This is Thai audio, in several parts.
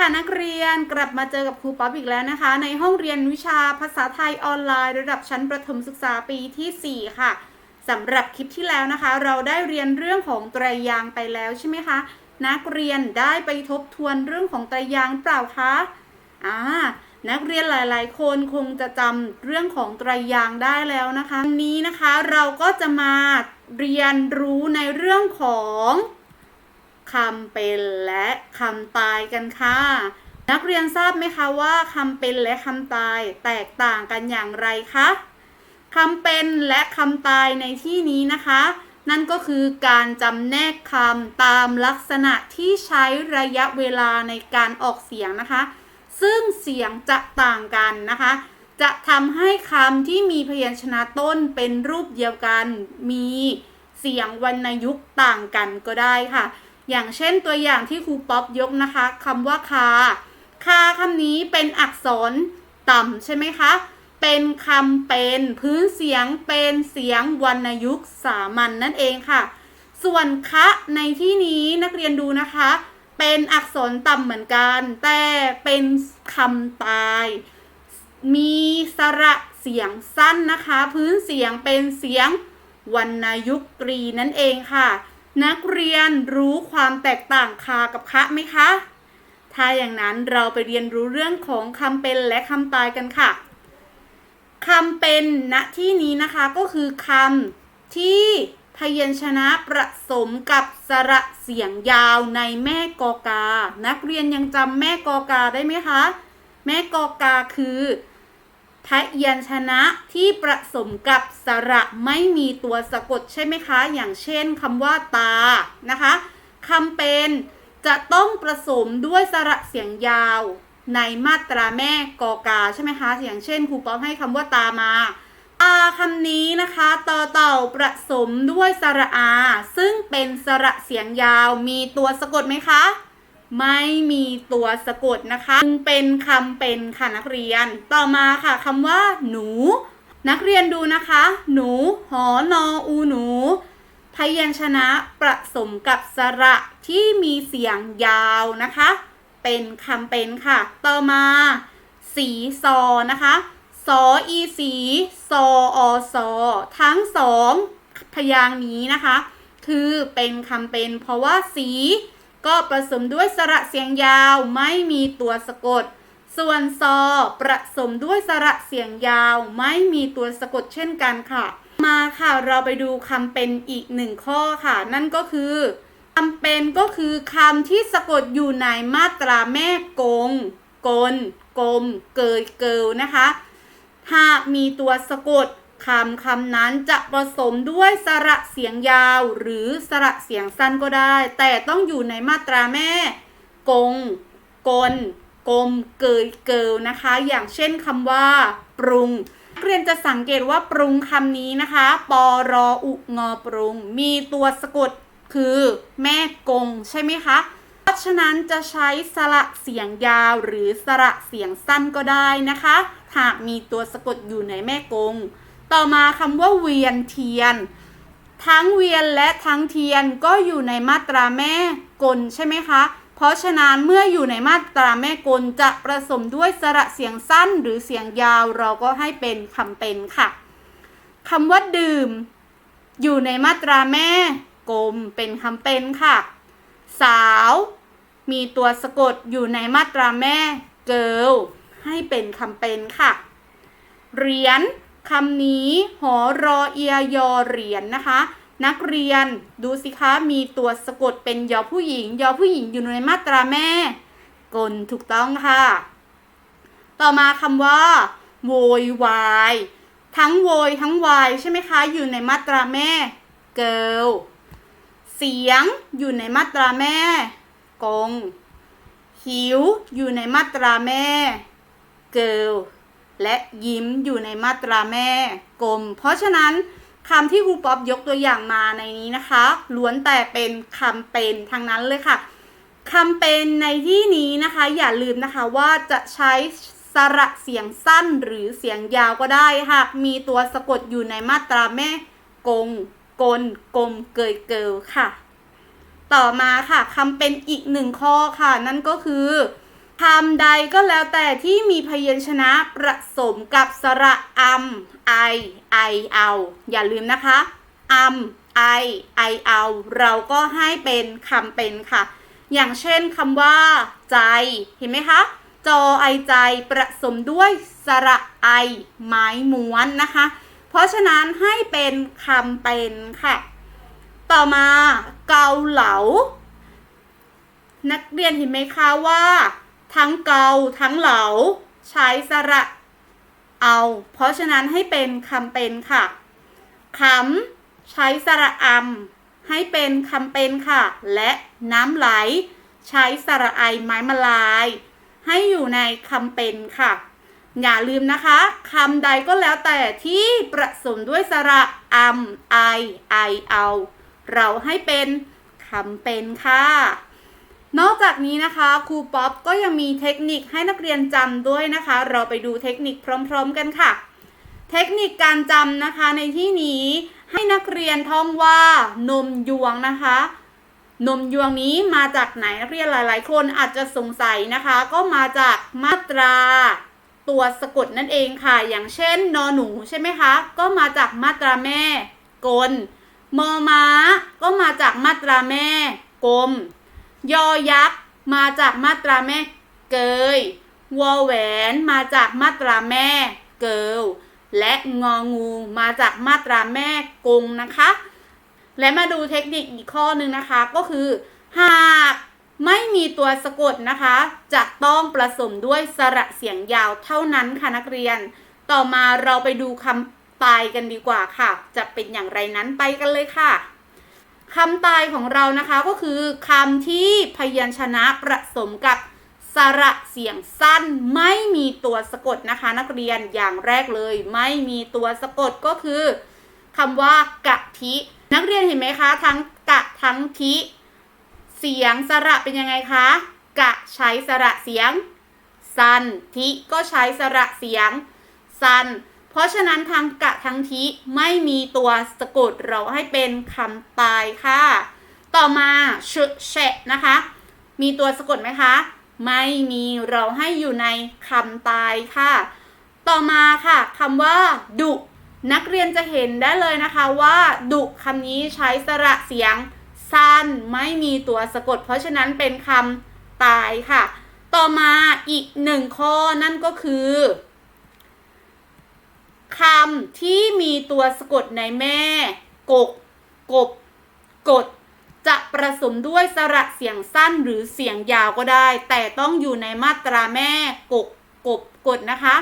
ค่ะนักเรียนกลับมาเจอกับครูป๊อปอีกแล้วนะคะ ในห้องเรียนวิชาภาษาไทยออนไลน์ ระดับชั้นประถมศึกษาปีที่ 4 ค่ะสำหรับคลิปที่แล้วนะคะ เราได้เรียนเรื่องของไตรยางไปแล้วใช่ไหมคะนักเรียนได้ไปทบทวนเรื่องของไตรยางเปล่าคะอ่านักเรียนหลาย ๆ คนคงจะจำเรื่องของไตรยางได้แล้วนะคะวันนี้นะคะเราก็จะมาเรียนรู้ในเรื่องของ คำเป็นและคำตายกันค่ะ นักเรียนทราบไหมคะว่าคำเป็นและคำตายแตกต่างกันอย่างไรคะคำเป็นและคำตายในที่นี้นะคะ นั่นก็คือการจำแนกคำตามลักษณะที่ใช้ระยะเวลาในการออกเสียงนะคะ ซึ่งเสียงจะต่างกันนะคะ จะทำให้คำที่มีพยัญชนะต้นเป็นรูปเดียวกัน มีเสียงวรรณยุกต์ต่างกันก็ได้ค่ะ อย่างเช่นตัวอย่างที่ครูป๊อปยกนะคะคำว่าคาคาคำนี้เป็นอักษรต่ำใช่ไหมคะ เป็นคำเป็นพื้นเสียงเป็นเสียงวรรณยุกต์สามัญนนั่นเองค่ะ ส่วนคะในที่นี้นักเรียนดูนะคะ เป็นอักษรต่ำเหมือนกัน แต่เป็นคำตาย มีสระเสียงสั้นนะคะ พื้นเสียงเป็นเสียงวรรณยุกตรีนั่นเองค่ะ นักเรียนรู้ความแตกต่างคากับคะไหมคะ ถ้าอย่างนั้นเราไปเรียนรู้เรื่องของคำเป็นและคำตายกันค่ะคำเป็นณที่นี้นะคะก็คือคำที่พยัญชนะประสมกับสระเสียงยาวในแม่กอกา นักเรียนยังจำแม่กอกาได้ไหมคะ แม่กอกาคือ พยัญชนะที่ประสมกับสระไม่มีตัวสะกดใช่ไหมคะ อย่างเช่นคำว่าตานะคะคำเป็นจะต้องประสมด้วยสระเสียงยาว ในมาตราแม่กอกาใช่ไหมคะ อย่างเช่นครูป๊อปให้คำว่าตามาอาคำนี้นะคะต่อเต่าประสมด้วยสระอา ซึ่งเป็นสระเสียงยาวมีตัวสะกดไหมคะ ไม่มีตัวสะกดนะคะ จึงเป็นคำเป็นค่ะนักเรียน ต่อมาค่ะคำว่าหนู นักเรียนดูนะคะ หนู หอนออูหนูพยัญชนะประสมกับสระที่มีเสียงยาวนะคะ เป็นคำเป็นค่ะ ต่อมา สีซอนะคะสออีสีซออซอทั้งสองพยางนี้นะคะ คือเป็นคำเป็นเพราะว่าสี ก็ผสมด้วยสระเสียงยาวไม่มีตัวสะกด ส่วนซอประสมด้วยสระเสียงยาวไม่มีตัวสะกดเช่นกันค่ะ มาค่ะเราไปดูคำเป็นอีกหนึ่งข้อค่ะ นั่นก็คือคำเป็นก็คือคำที่สะกดอยู่ในมาตราแม่กง กล กลม เกย เกิลนะคะ หากมีตัวสะกด คำคำนั้นจะผสมด้วยสระเสียงยาวหรือสระเสียงสั้นก็ได้ แต่ต้องอยู่ในมาตราแม่ กง กล กลม เกยเกิลนะคะ อย่างเช่นคำว่า ปรุงเรียนจะสังเกตว่าปรุงคำนี้นะคะปรออุงอปรุง มีตัวสะกดคือแม่กงใช่ไหมคะ เพราะฉะนั้นจะใช้สระเสียงยาวหรือสระเสียงสั้นก็ได้นะคะ หากมีตัวสะกดอยู่ในแม่กง ต่อมาคำว่าเวียนเทียน ทั้งเวียนและทั้งเทียนก็อยู่ในมาตราแม่กลใช่ไหมคะ เพราะฉะนั้นเมื่ออยู่ในมาตราแม่กลจะผสมด้วยสระเสียงสั้นหรือเสียงยาวเราก็ให้เป็นคำเป็นค่ะคำว่าดื่ม อยู่ในมาตราแม่กลมเป็นคำเป็นค่ะ สาว มีตัวสะกดอยู่ในมาตราแม่เกิลให้เป็นคำเป็นค่ะเหรียญ คำนี้หอรอเอียยอเหรียญนะคะ นักเรียนดูสิคะมีตัวสะกดเป็นยอผู้หญิง ยอผู้หญิงอยู่ในมาตราแม่ กลถูกต้องค่ะ ต่อมาคำว่า โวยวาย ทั้งโวยทั้งวายใช่ไหมคะ อยู่ในมาตราแม่ เกิลเสียงอยู่ในมาตราแม่ กงหิวอยู่ในมาตราแม่ เกิล และยิ้มอยู่ในมาตราแม่กลม เพราะฉะนั้นคำที่ครูป๊อปยกตัวอย่างมาในนี้นะคะ ล้วนแต่เป็นคำเป็นทางนั้นเลยค่ะคำเป็นในที่นี้นะคะ อย่าลืมนะคะว่าจะใช้สระเสียงสั้นหรือเสียงยาวก็ได้หากมีตัวสะกดอยู่ในมาตราแม่กงกลกลมเกยเกลค่ะ ต่อมาค่ะคำเป็นอีกหนึ่งข้อค่ะ นั่นก็คือ คำใดก็แล้วแต่ที่มีพยัญชนะผสมกับสระอัมไอไอเอาอย่าลืมนะคะอัมไอไอเอาเราก็ให้เป็นคำเป็นค่ะ อย่างเช่นคำว่า ใจเห็นไหมคะจอไอใจผสมด้วยสระไอไม้ม้วนนะคะ เพราะฉะนั้นให้เป็นคำเป็นค่ะ ต่อมาเกาเหลา นักเรียนเห็นไหมคะว่า ทั้งเกาทั้งเหลา ใช้สระเอา เพราะฉะนั้นให้เป็นคำเป็นค่ะขำใช้สระอำให้เป็นคำเป็นค่ะ และน้ำไหล ใช้สระไอไม้มาลาย ให้อยู่ในคำเป็นค่ะ อย่าลืมนะคะคำใดก็แล้วแต่ที่ประสมด้วยสระอำไอไอเอา เราให้เป็นคำเป็นค่ะ นอกจากนี้นะคะครูป๊อปก็ยังมีเทคนิคให้นักเรียนจำด้วยนะคะ เราไปดูเทคนิคพร้อม ๆ กันค่ะ เทคนิคการจำนะคะในที่นี้ให้นักเรียนท่องว่านมยวงนะคะ นมยวงนี้มาจากไหนนักเรียนหลาย ๆ คนอาจจะสงสัยนะคะ ก็มาจากมาตราตัวสะกดนั่นเองค่ะ อย่างเช่น นอหนูใช่ไหมคะ ก็มาจากมาตราแม่ กลมอม้า ก็มาจากมาตราแม่ กลม ยอยักษ์มาจากมาตราแม่เกยวอแหวนมาจากมาตราแม่เกิลและงองูมาจากมาตราแม่กงนะคะ และมาดูเทคนิคอีกข้อหนึ่งนะคะก็คือ หากไม่มีตัวสะกดนะคะ จะต้องผสมด้วยสระเสียงยาวเท่านั้นค่ะนักเรียน ต่อมาเราไปดูคำตายกันดีกว่าค่ะ จะเป็นอย่างไรนั้นไปกันเลยค่ะ คำตายของเรานะคะก็คือคำที่พยัญชนะผสมกับสระเสียงสั้นไม่มีตัวสะกดนะคะ นักเรียนอย่างแรกเลย ไม่มีตัวสะกดก็คือคำว่ากะทิ นักเรียนเห็นไหมคะ ทั้งกะทั้งทิ เสียงสระเป็นยังไงคะ กะใช้สระเสียง สั้นทิก็ใช้สระเสียง สั้น เพราะฉะนั้นทั้งกะทั้งทิไม่มีตัวสะกดเราให้เป็นคำตายค่ะ ต่อมาชเชะนะคะ มีตัวสะกดไหมคะ ไม่มีเราให้อยู่ในคำตายค่ะ ต่อมาค่ะคำว่า ดุนักเรียนจะเห็นได้เลยนะคะว่า ดุคำนี้ใช้สระเสียงสั้นไม่มีตัวสะกด เพราะฉะนั้นเป็นคำตายค่ะ ต่อมาอีกหนึ่งข้อนั่นก็คือ คำที่มีตัวสะกดในแม่ กก กบ กด จะประสมด้วยสระเสียงสั้นหรือเสียงยาวก็ได้ แต่ต้องอยู่ในมาตราแม่ กก กบ กดนะคะ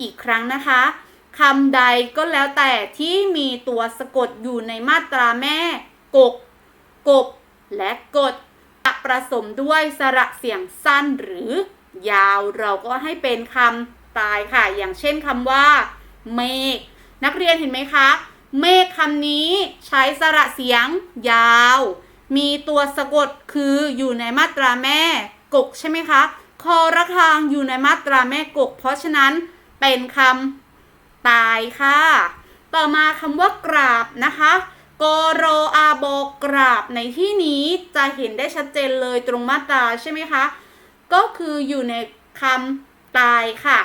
อีกครั้งนะคะคำใดก็แล้วแต่ที่มีตัวสะกดอยู่ในมาตราแม่ กก กบ และกดจะประสมด้วยสระเสียงสั้นหรือยาวเราก็ให้เป็นคำตายค่ะ อย่างเช่นคำว่า เมฆนักเรียนเห็นไหมคะ เมฆคำนี้ใช้สระเสียงยาว มีตัวสะกดคืออยู่ในมาตราแม่กกใช่ไหมคะ คอระฆังอยู่ในมาตราแม่กก เพราะฉะนั้นเป็นคำตายค่ะ ต่อมาคำว่ากราบนะคะกโรอาโบกราบในที่นี้จะเห็นได้ชัดเจนเลยตรงมาตราใช่ไหมคะ ก็คืออยู่ในคำตายค่ะ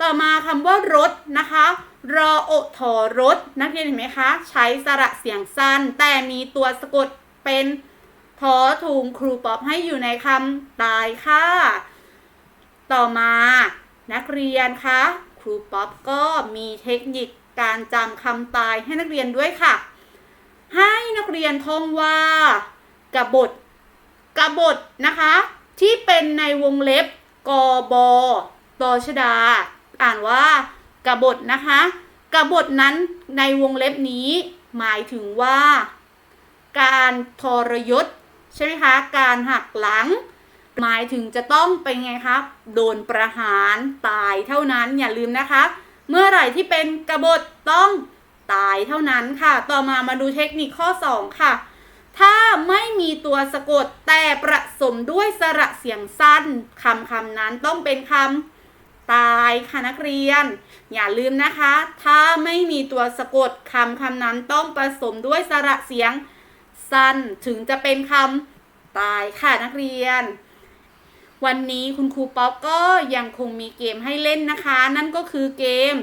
ต่อมาคำว่ารถนะคะ รอโอทอรถนักเรียนเห็นไหมคะ ใช้สระเสียงสั้น แต่มีตัวสะกดเป็นทอถุงครูป๊อปให้อยู่ในคำตายค่ะ ต่อมานักเรียนคะครูป๊อปก็มีเทคนิคการจำคำตายให้นักเรียนด้วยค่ะ ให้นักเรียนท่องว่ากระบฏกระบฏนะคะ ที่เป็นในวงเล็บกบตชดา อ่านว่ากบฏนะคะกบฏนั้นในวงเล็บนี้หมายถึงว่า การทรยศใช่ไหมคะ การหักหลัง หมายถึงจะต้องเป็นไงครับโดนประหารตายเท่านั้นอย่าลืมนะคะ เมื่อไหร่ที่เป็นกบฏต้องตายเท่านั้นค่ะ ต่อมามาดูเทคนิคข้อ 2 ค่ะ ถ้าไม่มีตัวสะกดแต่ประสมด้วยสระเสียงสั้นคำคำนั้นต้องเป็นคำ ตายค่ะนักเรียน อย่าลืมนะคะ ถ้าไม่มีตัวสะกดคำคำนั้นต้องผสมด้วยสระเสียงสั้นถึงจะเป็นคำตายค่ะนักเรียน วันนี้คุณครูป๊อปก็ยังคงมีเกมให้เล่นนะคะ นั่นก็คือเกม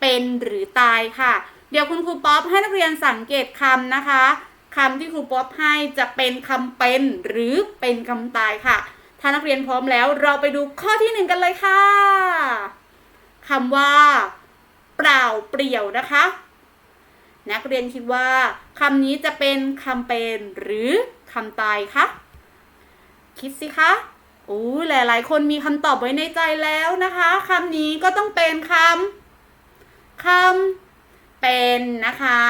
เป็นหรือตายค่ะ เดี๋ยวคุณครูป๊อปให้นักเรียนสังเกตคำนะคะคำที่ครูป๊อปให้จะเป็นคำเป็นหรือเป็นคำตายค่ะ ถ้านักเรียนพร้อมแล้วเราไปดูข้อที่หนึ่งกันเลยค่ะคำว่า เปล่าเปลี่ยวนะคะ นักเรียนคิดว่าคำนี้จะเป็นคำเป็นหรือคำตายคะคิดสิคะโอ้หลาย ๆ คนมีคำตอบไว้ในใจแล้วนะคะคำนี้ก็ต้องเป็นคำคำเป็นนะคะ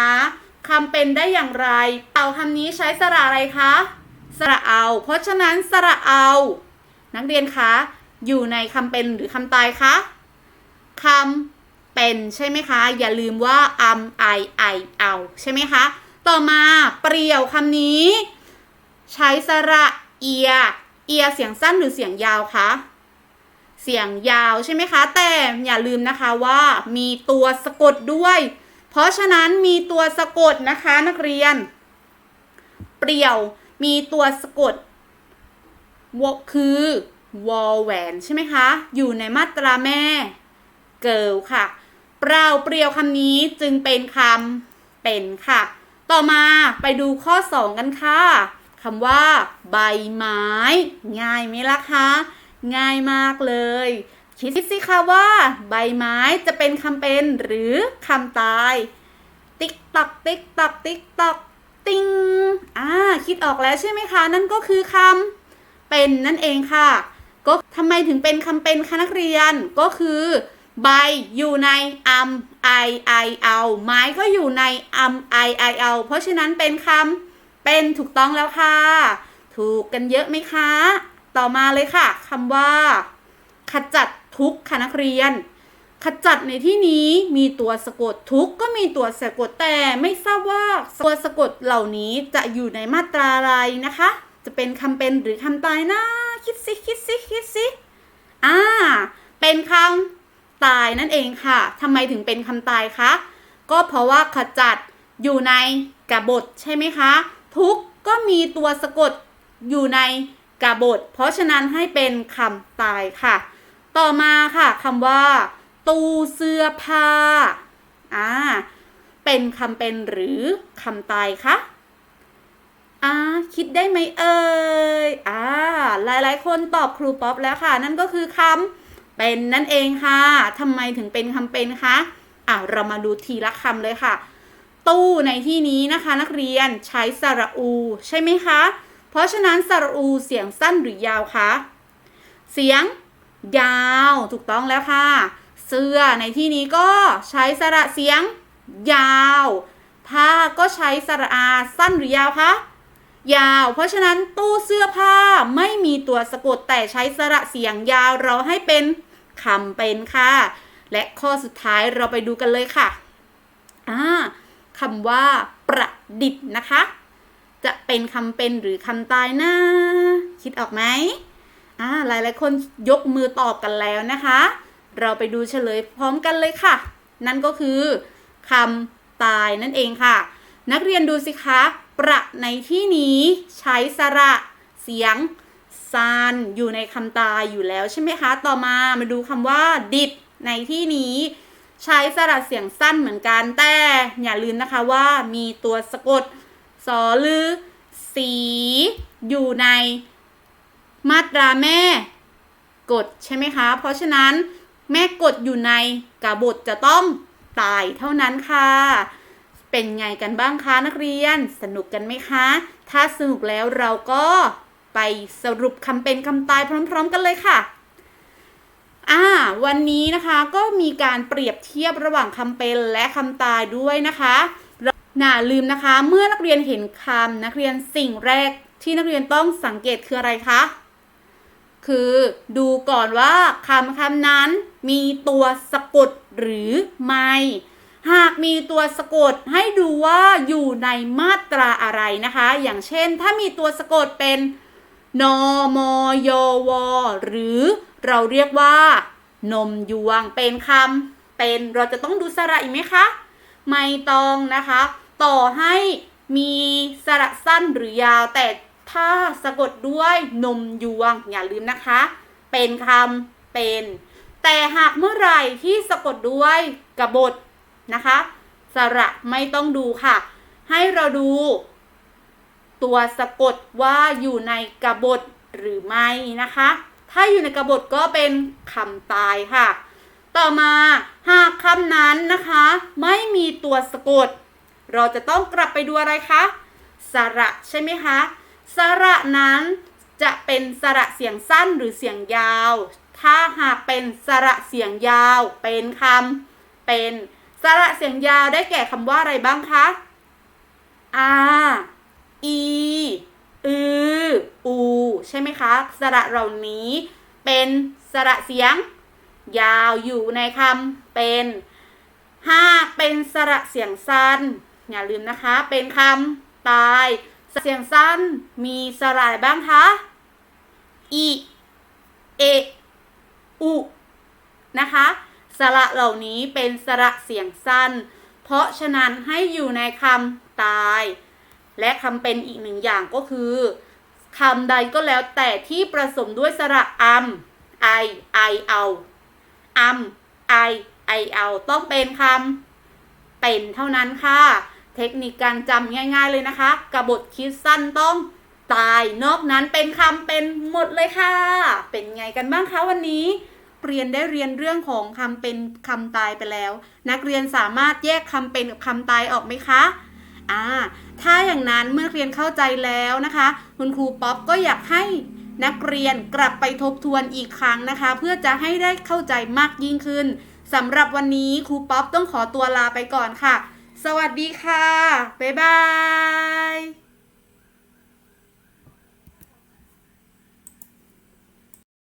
คำเป็นได้อย่างไร เอาคำนี้ใช้สระอะไรคะ สระเอา เพราะฉะนั้นสระเอา นักเรียนคะ อยู่ในคำเป็นหรือคำตายคะคำเป็นใช่ไหมคะ อย่าลืมว่าอัมไอไอเอาใช่ไหมคะ ต่อมาเปรี่ยวคำนี้ ใช้สระเอีย เอียเสียงสั้นหรือเสียงยาวคะเสียงยาวใช่ไหมคะ แต่อย่าลืมนะคะว่ามีตัวสะกดด้วย เพราะฉะนั้นมีตัวสะกดนะคะนักเรียน เปรี่ยวมีตัวสะกด วคือวอลแหวนใช่ไหมคะ อยู่ในมาตราแม่ เกิลค่ะ เปล่าเปรียวคำนี้จึงเป็นคำเป็นค่ะ ต่อมาไปดูข้อ 2 กันค่ะคำว่า ใบไม้ ง่ายไหมล่ะคะ ง่ายมากเลย คิดสิคะว่า ใบไม้จะเป็นคำเป็นหรือคำตาย ติ๊กตอกติ๊กตอกติ๊กตอกติงอ่าคิดออกแล้วใช่ไหมคะ นั่นก็คือคำ เป็นนั่นเองค่ะ ก็ทำไมถึงเป็นคำเป็นคะนักเรียนก็คือใบอยู่ในอัมไอไอเอาไม้ก็อยู่ในอัมไอไอเอาเพราะฉะนั้นเป็นคำเป็นถูกต้องแล้วค่ะ ถูกกันเยอะไหมคะ ต่อมาเลยค่ะคำว่า ขจัดทุกข์ค่ะนักเรียน ขจัดในที่นี้มีตัวสะกดทุกก็มีตัวสะกดแต่ไม่ทราบว่าตัวสะกดเหล่านี้จะอยู่ในมาตราอะไรนะคะ จะเป็นคำเป็นหรือคำตายนะ คิดสิคิดสิคิดสิอ่า เป็นคำตายนั่นเองค่ะทำไมถึงเป็นคำตายคะ ก็เพราะว่าขจัดอยู่ในกบฏใช่ไหมคะ ทุกก็มีตัวสะกดอยู่ในกบฏ เพราะฉะนั้นให้เป็นคำตายค่ะ ต่อมาค่ะคำว่า ตู้เสื้อผ้าอ่าเป็นคำเป็นหรือคำตายคะ อ่าคิดได้ไหมเอ่ยอ่าหลายๆ คนตอบครูป๊อปแล้วค่ะ นั่นก็คือคำเป็นนั่นเองค่ะทำไมถึงเป็นคำเป็นคะอ่าเรามาดูทีละคำเลยค่ะ ตู้ในที่นี้นะคะ นักเรียนใช้สระอู ใช่ไหมคะ เพราะฉะนั้นสระอูเสียงสั้นหรือยาวคะเสียงยาวถูกต้องแล้วค่ะ เสื้อในที่นี้ก็ใช้สระเสียงยาว ผ้าก็ใช้สระอาสั้นหรือยาวคะ ยาว เพราะฉะนั้นตู้เสื้อผ้าไม่มีตัวสะกดแต่ใช้สระเสียงยาวเราให้เป็นคำเป็นค่ะ และข้อสุดท้ายเราไปดูกันเลยค่ะอ่าคำว่า ประดิษฐ์นะคะ จะเป็นคำเป็นหรือคำตายนะคิดออกไหมอ่าหลายๆคนยกมือตอบกันแล้วนะคะ เราไปดูเฉลยพร้อมกันเลยค่ะ นั่นก็คือคำตายนั่นเองค่ะ นักเรียนดูสิคะ ประในที่นี้ใช้สระเสียงซานอยู่ในคำตายอยู่แล้วใช่ไหมคะ ต่อมามาดูคำว่า ดิดในที่นี้ ใช้สระเสียงสั้นเหมือนกัน แต่อย่าลืมนะคะว่ามีตัวสะกดสอลือ สี อยู่ในมาตราแม่ กดใช่ไหมคะ เพราะฉะนั้นแม่กดอยู่ในกาบทจะต้องตายเท่านั้นค่ะ เป็นไงกันบ้างคะนักเรียน สนุกกันไหมคะ ถ้าสนุกแล้วเราก็ไปสรุปคำเป็นคำตายพร้อม ๆ กันเลยค่ะอ่าวันนี้นะคะก็มีการเปรียบเทียบระหว่างคำเป็นและคำตายด้วยนะคะน่าลืมนะคะ เมื่อนักเรียนเห็นคำนักเรียนสิ่งแรกที่นักเรียนต้องสังเกตคืออะไรคะ คือดูก่อนว่าคำคำนั้นมีตัวสะกดหรือไม่ หากมีตัวสะกดให้ดูว่าอยู่ในมาตราอะไรนะคะ อย่างเช่น ถ้ามีตัวสะกดเป็นนมยว หรือเราเรียกว่า นมยวงเป็นคำเป็นเราจะต้องดูสระอีกไหมคะ ไม่ต้องนะคะ ต่อให้มีสระสั้นหรือยาว แต่ถ้าสะกดด้วยนมยวงอย่าลืมนะคะ เป็นคำเป็น แต่หากเมื่อไหร่ที่สะกดด้วยกบฏ นะคะ สระไม่ต้องดูค่ะ ให้เราดู ตัวสะกดว่าอยู่ในกบฏหรือไม่นะคะ ถ้าอยู่ในกบฏก็เป็นคำตายค่ะ ต่อมาหากคำนั้นนะคะ ไม่มีตัวสะกด เราจะต้องกลับไปดูอะไรคะสระใช่ไหมคะสระนั้นจะเป็นสระเสียงสั้นหรือเสียงยาว ถ้าหากเป็นสระเสียงยาว เป็นคำเป็น สระเสียงยาวได้แก่คำว่าอะไรบ้างคะอาอีอืออูใช่ไหมคะ สระเหล่านี้เป็นสระเสียง ยาวอยู่ในคำเป็นหาเป็นสระเสียงสั้น อย่าลืมนะคะ เป็นคำตายเสียงสั้นมีสระอะไรบ้างคะอีเออุนะคะ สระเหล่านี้เป็นสระเสียงสั้น เพราะฉะนั้นให้อยู่ในคำตาย และคำเป็นอีกหนึ่งอย่างก็คือคำใดก็แล้วแต่ที่ประสมด้วยสระอัมไอไอเอาอัมไอไอเอาต้องเป็นคำเป็นเท่านั้นค่ะ เทคนิคการจำง่ายๆเลยนะคะกระบฏคิดสั้นต้องตายนอกนั้นเป็นคำเป็นหมดเลยค่ะ เป็นไงกันบ้างคะวันนี้ เรียนได้เรียนเรื่องของคำเป็นคำตายไปแล้ว นักเรียนสามารถแยกคำเป็นกับคำตายออกไหมคะอ่าถ้าอย่างนั้นเมื่อเรียนเข้าใจแล้วนะคะ คุณครูป๊อปก็อยากให้นักเรียนกลับไปทบทวนอีกครั้งนะคะ เพื่อจะให้ได้เข้าใจมากยิ่งขึ้นสำหรับวันนี้ครูป๊อปต้องขอตัวลาไปก่อนค่ะ สวัสดีค่ะ บ๊ายบาย